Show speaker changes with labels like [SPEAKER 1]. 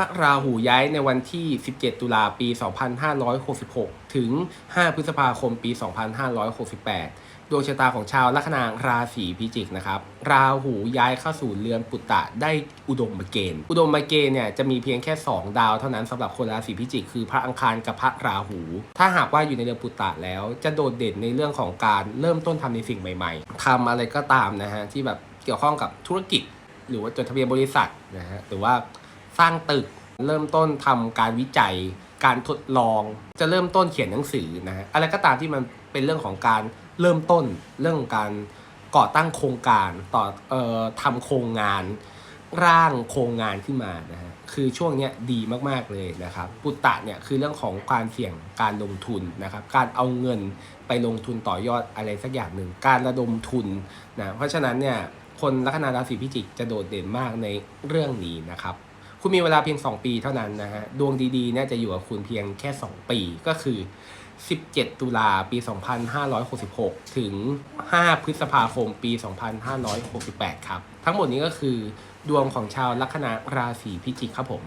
[SPEAKER 1] ระราหูย้ายในวันที่ 17 ตุลาปี 2566 ถึง 5 พฤษภาคมปี 2568 ดวงชะตาของชาวลัคนาราศีพิจิกนะครับ ราหูย้ายเข้าสู่เรือนปุตตะได้อุดมเกณฑ์ อุดมเกณฑ์เนี่ยจะมีเพียงแค่ 2 ดาวเท่านั้นสำหรับคนราศีพิจิก คือพระอังคารกับพระราหู ถ้าหากว่าอยู่ในเรือนปุตตะแล้ว จะโดดเด่นในเรื่องของการเริ่มต้นทำในสิ่งใหม่ๆทำอะไรก็ตามนะฮะที่แบบเกี่ยวข้องกับธุรกิจ หรือว่าจดทะเบียนบริษัทนะฮะหรือว่า สร้างตึก เริ่มต้นทำการวิจัย การทดลอง จะเริ่มต้นเขียนหนังสือนะฮะอะไรก็ตามที่มันเป็นเรื่องของการเริ่มต้นเรื่องของการก่อตั้งโครงการต่อเอ่อทำโครงงานร่างโครงงานขึ้นมานะฮะคือช่วงเนี้ยดีมากๆเลยนะครับปุตตะเนี่ยคือเรื่องของการเสี่ยงการลงทุนนะครับ การเอาเงินไปลงทุนต่อยอดอะไรสักอย่างหนึ่งการระดมทุนนะเพราะฉะนั้นเนี่ยคนลัคนาราศีพิจิกจะโดดเด่นมากในเรื่องนี้นะครับ คุณมีเวลาเพียง 2 ปีเท่านั้นนะฮะ ดวงดีๆน่าจะอยู่กับคุณเพียงแค่ 2 ปีก็คือ 17 ตุลาปี 2566 ถึง 5 พฤษภาคมปี 2568 ครับ ทั้งหมดนี้ก็คือดวงของชาวลัคนาราศีพิจิกครับผม